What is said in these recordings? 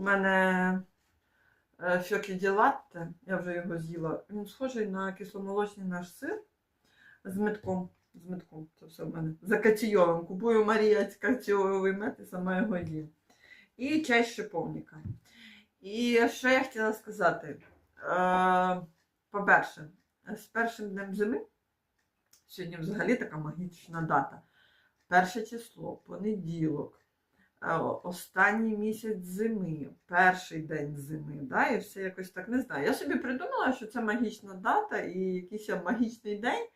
У мене е, фьокі латте, я вже його з'їла. Він схожий на кисломолочний наш сир з метком. З метком, це все в мене. За катійовим. Купую Марія катійовий мед і сама його їм. І чай з шиповника. І що я хотіла сказати? Е, по-перше, з першим днем зими, сьогодні взагалі така магічна дата. Перше число, понеділок, останній місяць зими, перший день зими, да, і все якось так не знаю. Я собі придумала, що це магічна дата і якийсь магічний день,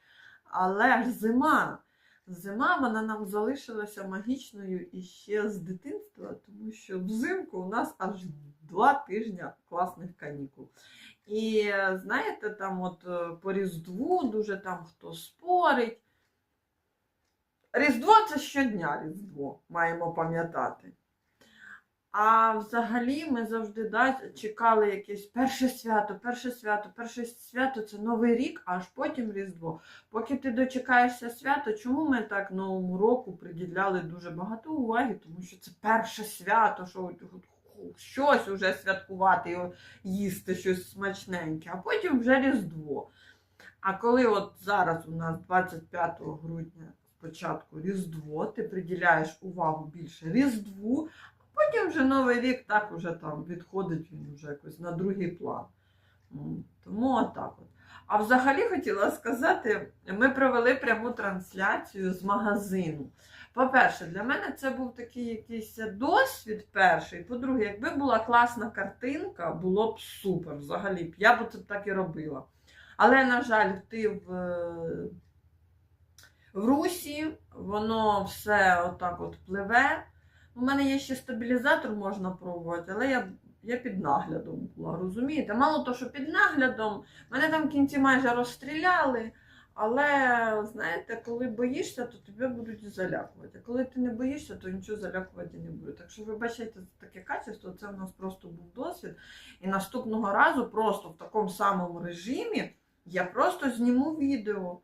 але ж зима. Зима вона нам залишилася магічною іще з дитинства, тому що взимку у нас аж два тижні класних канікул. І знаєте, там от е, по Різдву дуже там хто спорить. Різдво це щодня Різдво, маємо пам'ятати. А взагалі ми завжди да, чекали якесь перше свято, перше свято, перше свято це Новий рік, аж потім Різдво. Поки ти дочекаєшся свято, чому ми так Новому року приділяли дуже багато уваги? Тому що це перше свято, що щось уже святкувати, їсти щось смачненьке, а потім вже Різдво. А коли от зараз у нас 25 грудня спочатку Різдво, ти приділяєш увагу більше Різдву, а потім вже Новий рік так уже там відходить він вже якось на другий план. Тому отак от. А взагалі хотіла сказати, ми провели пряму трансляцію з магазину. По-перше, для мене це був такий якийсь досвід перший. По-друге, якби була класна картинка, було б супер. Взагалі я б це так і робила. Але, на жаль, ти в, е, в русі, воно все отак от пливе. У мене є ще стабілізатор, можна пробувати, але я, я під наглядом була, розумієте? Мало того, що під наглядом, мене там в кінці майже розстріляли. Але знаєте, коли боїшся, то тебе будуть залякувати. Коли ти не боїшся, то нічого залякувати не буде. Так що вибачайте за таке качество, це в нас просто був досвід. І наступного разу просто в такому самому режимі я просто зніму відео.